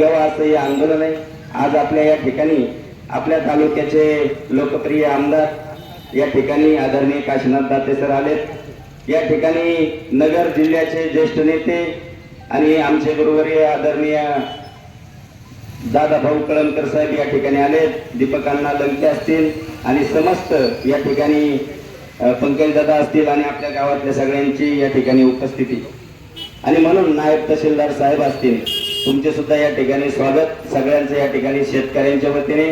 असं हे आंदोलन आहे. आज आपल्या या ठिकाणी आपल्या तालुक्याचे लोकप्रिय आमदार या ठिकाणी आदरणीय काशीनाथ दाते सर आलेत. या ठिकाणी नगर जिल्ह्याचे ज्येष्ठ नेते आणि आमचे गुरुवर्य आदरणीय दादा भाऊ कळमकर साहेब या ठिकाणी आलेत. दीपकांना लंके असतील आणि समस्त या ठिकाणी पंकज दादा असतील आणि आपल्या गावातल्या सगळ्यांची या ठिकाणी उपस्थिती. आणि म्हणून नायब तहसीलदार साहेब असतील. तुमचे सुद्धा या ठिकाणी स्वागत. सगळ्यांचं या ठिकाणी शेतकऱ्यांच्या वतीने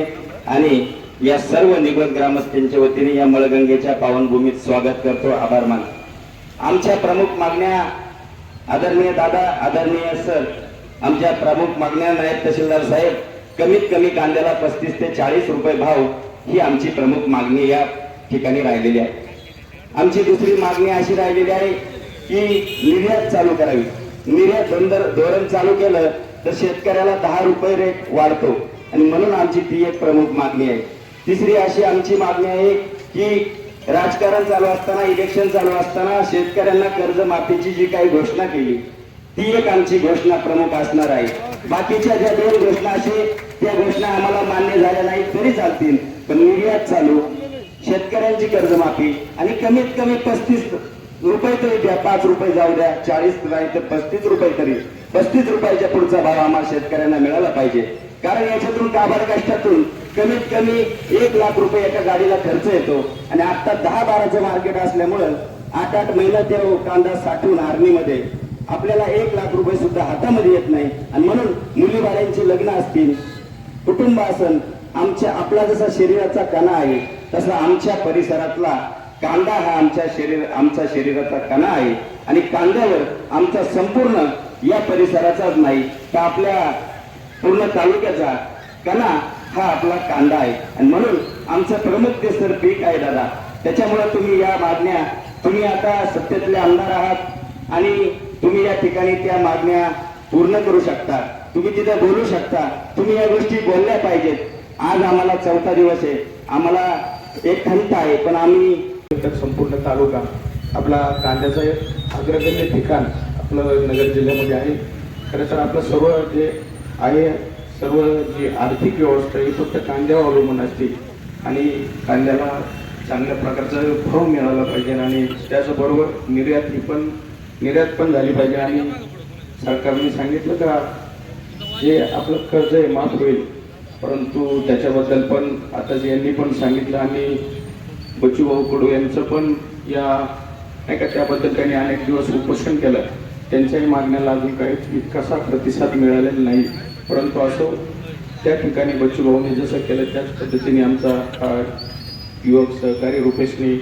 आणि या सर्व निगत ग्रामस्थांच्या वतीने या मळगंगेच्या पावनभूमीत स्वागत करतो. आभार मान आमच्या प्रमुख मागण्या आदरणीय दादा आदरणीय सर आमच्या प्रमुख मागण्या नायब तहसीलदार साहेब कमीत कमी कांद्याला पस्तीस ते चाळीस रुपये भाव ही आमची प्रमुख मागणी या ठिकाणी राहिलेली आहे. आमची दुसरी मागणी अशी राहिलेली आहे की निर्यात चालू करावी. निर्यात बंदर धोरण चालू केलं तर शेतकऱ्याला दहा रुपये रेट वाढतो. आणि म्हणून आमची ती एक प्रमुख मागणी आहे. तिसरी अशी आमची मागणी आहे की राजकारण चालू असताना इलेक्शन चालू असताना शेतकऱ्यांना कर्जमाफीची जी काही घोषणा केली ती एक आमची घोषणा प्रमुख असणार आहे. बाकीच्या ज्या दोन घोषणा असे त्या घोषणा आम्हाला मान्य झाल्या नाही तरी चालतील. पण निर्यात चालू शेतकऱ्यांची कर्जमाफी आणि कमीत कमी पस्तीस रुपये तरी द्या पाच रुपये जाऊ द्या चाळीस नाही तर पस्तीस रुपये तरी. पस्तीस रुपयाच्या पुढचा भाव आम्हाला शेतकऱ्यांना मिळाला पाहिजे. कारण याच्यातून काबाड कष्टातून? कमीत कमी एक लाख रुपये एका गाडीला खर्च येतो. आणि आता दहा बाराचं मार्केट असल्यामुळं आठ आठ महिना ते कांदा साठवून आर्मीमध्ये आपल्याला एक लाख रुपये सुद्धा हातामध्ये येत नाही. आणि म्हणून मुलीबाळ्यांची लग्न असतील कुटुंब असन आमच्या आपला जसा शरीराचा कणा आहे तसा आमच्या परिसरातला कांदा हा आमच्या शरीर आमच्या शरीराचा कणा आहे. आणि कांद्यावर आमचा संपूर्ण या परिसराचाच नाही तर आपल्या पूर्ण तालुक्याचा कणा हा आपला कांदा आहे. आणि म्हणून आमचं प्रमुख ते सर पीक आहे दादा त्याच्यामुळे तुम्ही या मागण्या तुम्ही आता सत्तेतले आमदार आहात आणि तुम्ही या ठिकाणी त्या मागण्या पूर्ण करू शकता. तुम्ही तिथे बोलू शकता. तुम्ही या गोष्टी बोलल्या पाहिजेत. आज आम्हाला चौथा दिवस आहे. आम्हाला एक खंत आहे पण आम्ही संपूर्ण तालुका आपला कांद्याचं एक अग्रगण्य ठिकाण आपलं नगर जिल्ह्यामध्ये आहे. खरं तर आपलं सर्व जे आहे सर्व जी आर्थिक व्यवस्था ही फक्त कांद्यावर अवलंबून असते. आणि कांद्याला चांगल्या प्रकारचा भाव मिळाला पाहिजे आणि त्याचबरोबर निर्यात ही पण निर्यात पण झाली पाहिजे. आणि सरकारने सांगितलं का जे आपलं कर्ज आहे माफ होईल. परंतु त्याच्याबद्दल पण आता जे यांनी पण सांगितलं आणि बच्चूभाऊ कडू यांचं पण या नाही का त्याबद्दल त्यांनी अनेक दिवस उपोषण केलं. त्यांच्याही मागण्याला अजून काही इतकासा प्रतिसाद मिळालेला नाही. परंतु असो त्या ठिकाणी बच्चूभाऊने जसं केलं त्याच पद्धतीने आमचा युवक सहकारी रुपेशने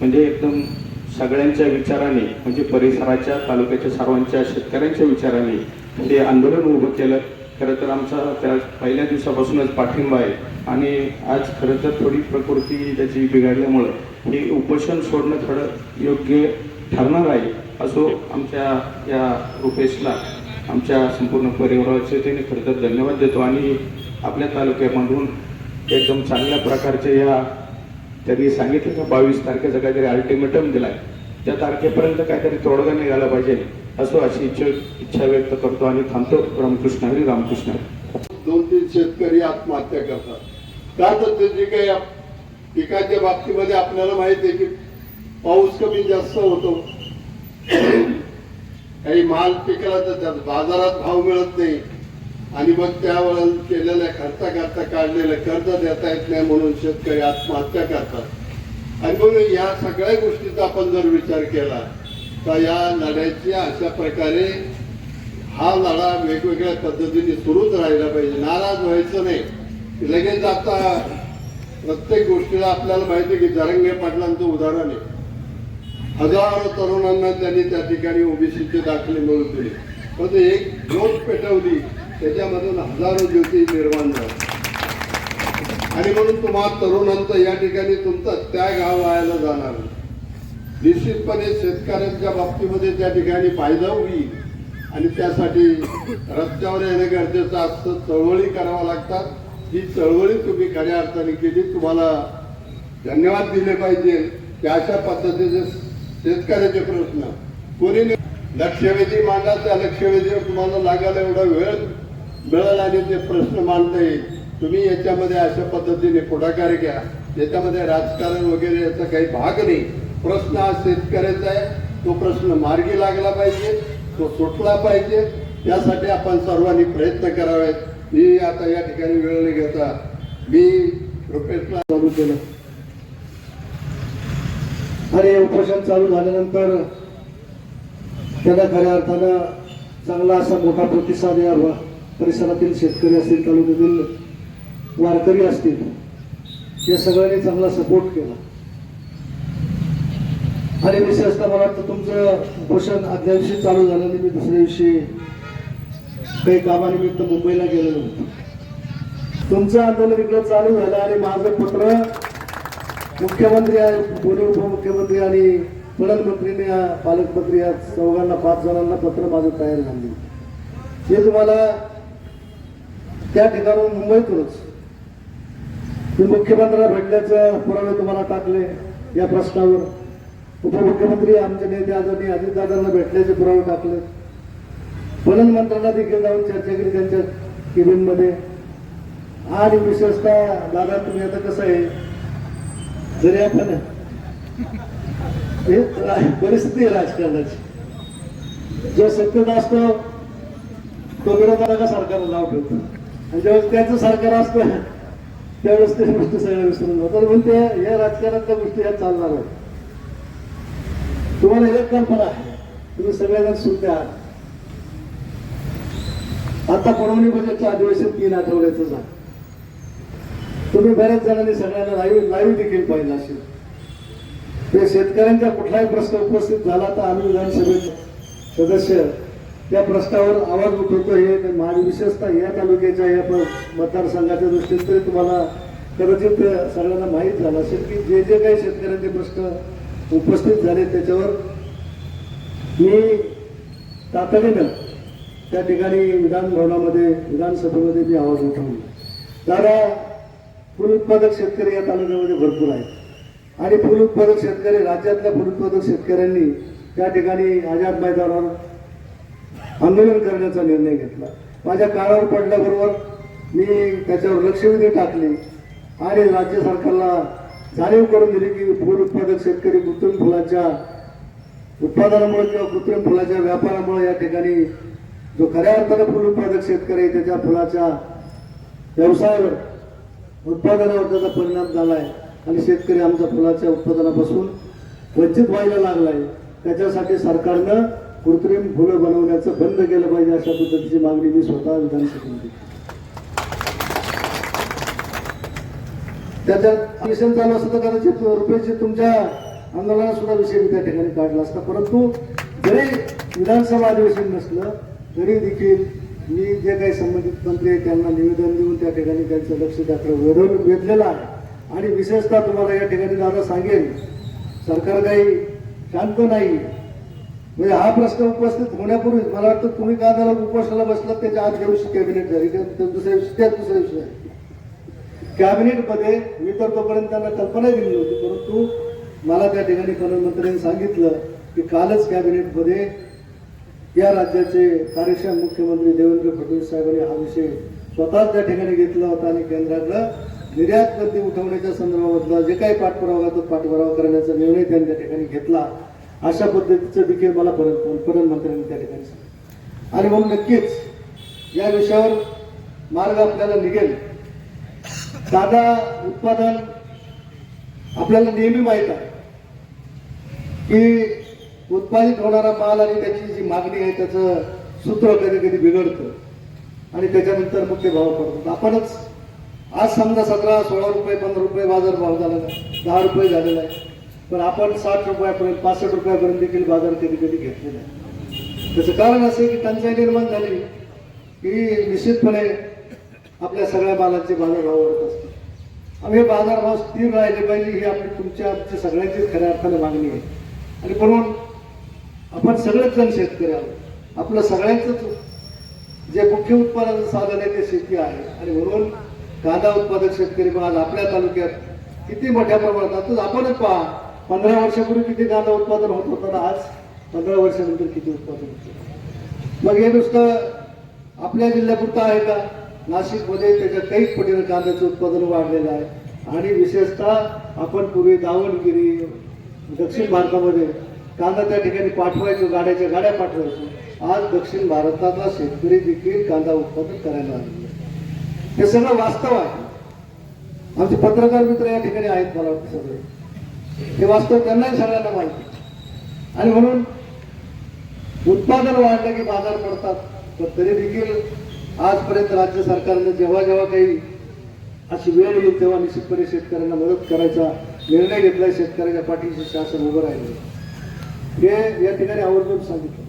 म्हणजे एकदम सगळ्यांच्या विचाराने म्हणजे परिसराच्या तालुक्याच्या सर्वांच्या शेतकऱ्यांच्या विचाराने हे आंदोलन उभं केलं. खरं तर आमचा त्या पहिल्या दिवसापासूनच पाठिंबा आहे. आणि आज खरं तर थोडी प्रकृती त्याची बिघडल्यामुळं हे उपोषण सोडणं थोडं योग्य ठरणार आहे. असो आमच्या या रुपेशला आमच्या संपूर्ण परिवाराचे त्याने खरं तर धन्यवाद देतो. आणि आपल्या तालुक्यामधून एकदम चांगल्या प्रकारचे या त्यांनी सांगितलं का बावीस तारखेचा काहीतरी अल्टिमेटम दिलाय. त्या तारखेपर्यंत काहीतरी तोडगा निघाला पाहिजे असो अशी इच्छा इच्छा व्यक्त करतो आणि थांबतो. रामकृष्ण हरी रामकृष्ण दोन तीन शेतकरी आत्महत्या करतात. का तर जे काही पिकाच्या बाबतीमध्ये आपल्याला माहिती आहे की पाऊस कमी जास्त होतो. काही माल पिकला तर त्यात बाजारात भाव मिळत नाही. आणि मग त्यावर केलेल्या खर्चाकरता काढलेलं कर्ज देता येत नाही म्हणून शेतकरी आत्महत्या करतात. आणि म्हणून या सगळ्या गोष्टीचा आपण जर विचार केला तर या लढ्याची अशा प्रकारे हा लढा वेगवेगळ्या पद्धतीने सुरूच राहिला पाहिजे. नाराज व्हायचं नाही. लगेच आता प्रत्येक गोष्टीला आपल्याला माहिती आहे की जरंगे पाटलांचं उदाहरण आहे. हजारो तरुणांना त्यांनी त्या ठिकाणी ओबीसीचे दाखले मिळवून दिले. पण ते एक ज्योत पेटवली त्याच्यामधून हजारो ज्योती निर्माण झाल्या आणि म्हणून तुम्हा तरुणांचा या ठिकाणी तुमचा त्याग हा व्हायला जाणार निश्चितपणे शेतकऱ्यांच्या बाबतीमध्ये त्या ठिकाणी फायदा होईल. आणि त्यासाठी रस्त्यावर येणं गरजेचं असतं चळवळी कराव्या लागतात. ही चळवळी तुम्ही खऱ्या अर्थाने केली तुम्हाला धन्यवाद दिले पाहिजे. की अशा पद्धतीचे शेतकऱ्याचे प्रश्न. कोणी लक्षवेधी मांडा त्या लक्षवेधीवर तुम्हाला लागायला एवढा वेळ मिळेल आणि ते प्रश्न मांडता येईल. तुम्ही याच्यामध्ये अशा पद्धतीने पुढाकार घ्या. याच्यामध्ये राजकारण वगैरे याचा काही भाग नाही. प्रश्न हा शेतकऱ्याचा आहे. तो प्रश्न मार्गी लागला पाहिजे. तो सुटला पाहिजे. यासाठी आपण सर्वांनी प्रयत्न करावेत. मी आता या ठिकाणी वेळ न घेता मी रुपेशला चालू केलं आणि उपोषण चालू झाल्यानंतर त्याला खऱ्या अर्थानं चांगला असा मोठा प्रतिसाद यावा परिसरातील शेतकरी असतील तालुक्यातील वारकरी असतील या सगळ्यांनी चांगला सपोर्ट केला. आणि विशेषतः मला वाटतं तुमचं उपोषण आदल्या दिवशी चालू झालं आणि मी दुसऱ्या दिवशी काही कामानिमित्त मुंबईला गेलेलो होतो. तुमचं आंदोलन इकडं चालू झालं आणि माझं पत्र मुख्यमंत्री आहे दोन्ही उपमुख्यमंत्री आणि प्रधानमंत्रीने पालकमंत्री या चौघांना पाच जणांना पत्र माझं तयार झाली. हे तुम्हाला त्या ठिकाणून मुंबईतूनच मी मुख्यमंत्र्यांना भेटल्याचं पुरावे तुम्हाला टाकले या प्रश्नावर. उपमुख्यमंत्री आमचे नेते आदरणीय अजितदादांना भेटल्याचे पुरावे टाकले. प्रधानमंत्र्यांना देखील जाऊन चर्चा केली त्यांच्या केबिनमध्ये आणि विशेषतः दादा तुम्ही आता कसं आहे? जरी आपण हे परिस्थिती आहे राजकारणाची. जो सत्तेत असतो तो विरोधाला सरकारला नाव ठेवतो. आणि ज्यावेळेस त्याचं सरकार असतं त्यावेळेस त्या गोष्टी सगळ्या विसरून जातात. म्हणते या राजकारणातल्या गोष्टी ह्या चालणार आहेत. तुम्हाला एक कल्पना आहे. तुम्ही सगळ्यांना सुद्धा आहात. आता पडवणी बजेटचं अधिवेशन तीन आठवड्याचं झालं. तुम्ही बऱ्याच जणांनी सगळ्यांना लाईव्ह लाईव्ह देखील पाहिलं असेल. ते शेतकऱ्यांचा कुठलाही प्रश्न उपस्थित झाला तर आम्ही विधानसभेचे सदस्य त्या प्रश्नावर आवाज उठवतो. हे ते मा- विशेषतः या तालुक्याच्या या मतदारसंघाच्या दृष्टीने तरी तुम्हाला कदाचित सगळ्यांना माहीत झालं असेल की जे जे काही शेतकऱ्यांचे प्रश्न उपस्थित झाले त्याच्यावर मी तातडीनं त्या ठिकाणी विधानभवनामध्ये विधानसभेमध्ये मी आवाज उठवला. दादा फूल उत्पादक शेतकरी या तालुक्यामध्ये भरपूर आहेत. आणि फूल उत्पादक शेतकरी राज्यातल्या फूल उत्पादक शेतकऱ्यांनी त्या ठिकाणी आझाद मैदानावर आंदोलन करण्याचा निर्णय घेतला. माझ्या काळावर पडल्याबरोबर मी त्याच्यावर लक्षवेधी टाकले आणि राज्य सरकारला जाणीव करून दिली की फूल उत्पादक शेतकरी कृत्रिम फुलाच्या उत्पादनामुळे किंवा कृत्रिम फुलाच्या व्यापारामुळे या ठिकाणी जो खऱ्या अर्थानं फुल उत्पादक शेतकरी त्याच्या फुलाच्या व्यवसायावर उत्पादनावर त्याचा परिणाम झाला आहे आणि शेतकरी आमच्या फुलाच्या उत्पादनापासून वंचित व्हायला लागलाय. त्याच्यासाठी सरकारनं कृत्रिम फुलं बनवण्याचं बंद केलं पाहिजे अशा पद्धतीची मागणी मी स्वतः विधानसभेत केली. त्याच्यात मिशन चालू असतं कदाचित रुपयाची तुमच्या आंदोलनात सुद्धा विषय मी त्या ठिकाणी काढला असता. परंतु जरी विधानसभा अधिवेशन नसलं तरी देखील मी जे काही संबंधित मंत्री त्यांना निवेदन देऊन त्या ठिकाणी त्यांचं लक्ष त्याकडे वेधून वेधलेलं आहे. आणि विशेषतः तुम्हाला या ठिकाणी दादा सांगेन सरकार काही शांत नाही. म्हणजे हा प्रश्न उपस्थित होण्यापूर्वीच मला वाटतं तुम्ही का त्याला उपोषणाला बसलात त्याच्या आज दिवशी कॅबिनेट झाली. दुसऱ्या दिवशी त्याच दुसऱ्या दिवशी झाली. कॅबिनेटमध्ये मी तर तोपर्यंत त्यांना कल्पना दिली होती परंतु मला त्या ठिकाणी प्रधानमंत्र्यांनी सांगितलं की कालच कॅबिनेटमध्ये या राज्याचे कार्यक्षम मुख्यमंत्री देवेंद्र फडणवीस साहेबांनी हा विषय स्वतःच त्या ठिकाणी घेतला होता आणि केंद्राकडं निर्यात बंदी उठवण्याच्या संदर्भामधला जे काही पाठपुरावा तो पाठपुरावा करण्याचा निर्णय त्यांनी त्या ठिकाणी घेतला. अशा पद्धतीचं देखील मला परत प्रधानमंत्र्यांनी त्या ठिकाणी सांगितलं. आणि म्हणून नक्कीच या विषयावर मार्ग आपल्याला निघेल. साधा उत्पादन आपल्याला नेहमी माहीत आहे की उत्पादित होणारा माल आणि त्याची जी मागणी आहे त्याचं सूत्र कधी कधी बिघडतं. आणि त्याच्यानंतर मग ते भाव पडतात. आपणच आज समजा सतरा सोळा रुपये पंधरा रुपये बाजार भाव झालेला आहे. दहा रुपये झालेला आहे. पण आपण साठ रुपयापर्यंत पासष्ट रुपयापर्यंत देखील बाजार कधी कधी घेतलेला आहे. त्याचं कारण असं आहे की टंचाई निर्माण झाली की निश्चितपणे आपल्या सगळ्या मालाचे बाजारभाव वाढत असतात. आम्ही हे बाजारभाव स्थिर राहिले पाहिजे ही आपली तुमच्या आमच्या सगळ्यांचीच खऱ्या अर्थाने मागणी आहे. आणि म्हणून आपण सगळेच जण शेतकरी आहोत. आपलं सगळ्यांचंच जे मुख्य उत्पादनाचं साधन आहे ते शेती आहे. आणि म्हणून कांदा उत्पादक शेतकरी पण आज आपल्या तालुक्यात किती मोठ्या प्रमाणात आता आपणच पहा पंधरा वर्षापूर्वी किती कांदा उत्पादन होत होतं आज पंधरा वर्षानंतर किती उत्पादन होतं? मग हे नुसतं आपल्या जिल्ह्यापुरतं आहे का? नाशिकमध्ये त्याच्या कैक पटीनं कांद्याचं उत्पादन वाढलेलं आहे. आणि विशेषतः आपण पूर्वी दावणगिरी दक्षिण भारतामध्ये कांदा त्या ठिकाणी पाठवायचो गाड्याच्या गाड्या पाठवायचो. आज दक्षिण भारतातला शेतकरी देखील कांदा उत्पादन करायला लागले हे सगळं वास्तव आहे. आमचे पत्रकार मित्र या ठिकाणी आहेत मला वाटतं सगळे. हे वास्तव त्यांनाही सगळ्यांना माहिती आणि म्हणून उत्पादन वाढलं की बाजार पडतात पण तरी देखील आजपर्यंत राज्य सरकारनं जेव्हा जेव्हा काही अशी वेळ येईल तेव्हा निश्चितपणे शेतकऱ्यांना मदत करायचा निर्णय घेतलाय. शेतकऱ्याच्या पाठीशी शासन उभं राहिलं हे या ठिकाणी आवर्जून सांगितलं.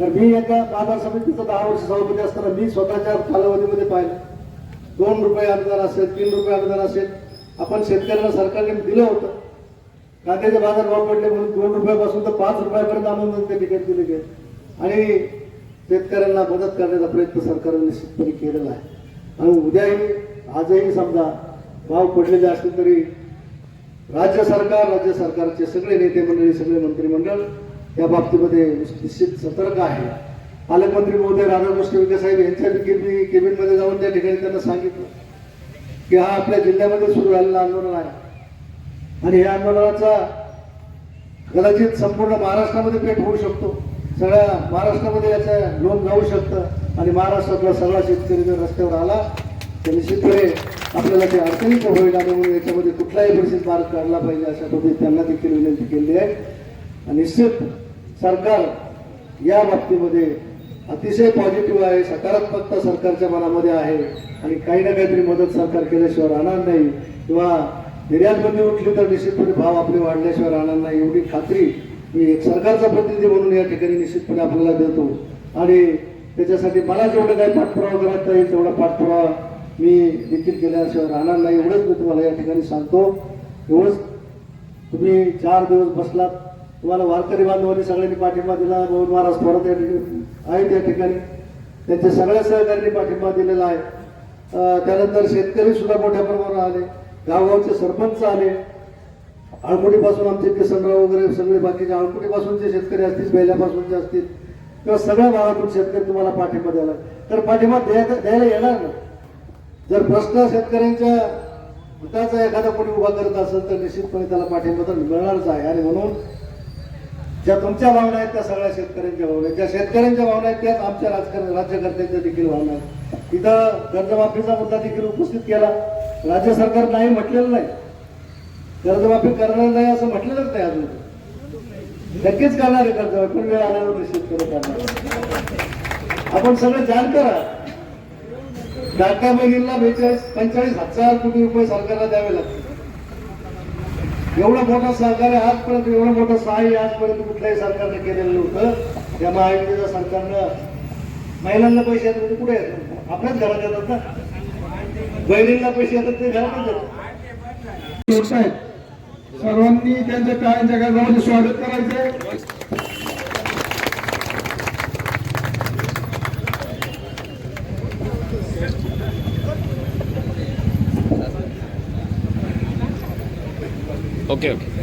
तर मी एका बाजार समितीचा दहा वर्ष सभापती असताना मी स्वतःच्या कालावधीमध्ये पाहिलं. दोन रुपये अनुदान असेल तीन रुपये अनुदान असेल. आपण शेतकऱ्यांना सरकारने दिलं होतं. कांद्याचे बाजार भाव पडले म्हणून दोन रुपयापासून तर पाच रुपयापर्यंत अनुदान त्या ठिकाणी दिले गेले. आणि शेतकऱ्यांना मदत करण्याचा प्रयत्न सरकारने निश्चितपणे केलेला आहे. आणि उद्याही आजही समजा भाव पडलेले असतील तरी राज्य सरकार राज्य सरकारचे सगळे नेते मंडळी सगळे मंत्रिमंडळ या बाबतीमध्ये निश्चित सतर्क आहे. पालकमंत्री महोदय राधाकृष्ण विखे साहेब यांच्या केबिन केबिनमध्ये जाऊन त्या ठिकाणी त्यांना सांगितलं की हा आपल्या जिल्ह्यामध्ये सुरू झालेला आंदोलन आहे. आणि या आंदोलनाचा कदाचित संपूर्ण महाराष्ट्रामध्ये पेट होऊ शकतो. सगळ्या महाराष्ट्रामध्ये याचं लोन जाऊ शकतं आणि महाराष्ट्रातला सगळा शेतकरी जर रस्त्यावर आला तर निश्चितपणे आपल्याला ते अडचणीचं होईल आणि म्हणून याच्यामध्ये कुठलाही परिस्थिती मार्ग काढला पाहिजे अशा पद्धतीने त्यांना देखील विनंती केली आहे. आणि निश्चित सरकार या बाबतीमध्ये अतिशय पॉझिटिव्ह आहे सकारात्मकता सरकारच्या मनामध्ये आहे आणि काही ना काहीतरी मदत सरकार केल्याशिवाय राहणार नाही. किंवा निर्यात बंदी उठली तर निश्चितपणे भाव आपले वाढल्याशिवाय राहणार नाही. एवढी खात्री मी एक सरकारचा प्रतिनिधी म्हणून या ठिकाणी निश्चितपणे आपल्याला देतो. आणि त्याच्यासाठी मला जेवढं काही पाठपुरावा करायचा येईल तेवढा पाठपुरावा मी देखील केल्याशिवाय राहणार नाही. एवढंच मी तुम्हाला या ठिकाणी सांगतो. एवढंच तुम्ही चार दिवस बसलात तुम्हाला वारकरी बांधवांनी सगळ्यांनी पाठिंबा दिला. बहुन महाराज परत या ठिकाणी आहेत या ठिकाणी. त्यांच्या सगळ्या सहकार्यांनी पाठिंबा दिलेला आहे. त्यानंतर शेतकरी सुद्धा मोठ्या प्रमाणावर आले. गावगावचे सरपंच आले. आळकुटीपासून आमचे किसनराव वगैरे सगळे बाकीचे आळकुटीपासूनचे शेतकरी असतील बैल्यापासूनचे असतील. किंवा सगळ्या भागातून शेतकरी तुम्हाला पाठिंबा द्यायला तर पाठिंबा द्यायला द्यायला येणार ना? जर प्रश्न शेतकऱ्यांच्या हिताचा एखादा कोणी उभा करत असेल तर निश्चितपणे त्याला पाठिंबा तर मिळणारच आहे. आणि म्हणून ज्या तुमच्या भावना आहेत त्या सगळ्या शेतकऱ्यांच्या भावना आहेत. ज्या शेतकऱ्यांच्या भावना आहेत त्याच आमच्या राजकारण राज्यकर्त्यांच्या देखील भावना आहेत. इथं कर्जमाफीचा मुद्दा देखील उपस्थित केला. राज्य सरकार नाही म्हटलेलं नाही. कर्जमाफी करणार नाही असं म्हटलेलंच नाही अजून. नक्कीच करणार आहे कर्जमाफी पण वेळ आल्यावर शेतकरी करणार आपण सगळे जाणकार आहात लाडक्या बहिणींना बेचाळीस पंचेचाळीस हजार कोटी रुपये सरकारला द्यावे लागतील. एवढं मोठं सहकार्य आजपर्यंत एवढं मोठं सहाय्य आजपर्यंत कुठल्याही सरकारने केलेलं नव्हतं. त्या महायुतीच्या सरकारनं महिलांना पैसे येतात म्हणजे कुठे येतात? आपल्याच घरात येतात ना. बहिणींना पैसे येतात ते घरातच येतात. सर्वांनी त्यांच्या काय गजरामध्ये स्वागत करायचं okay.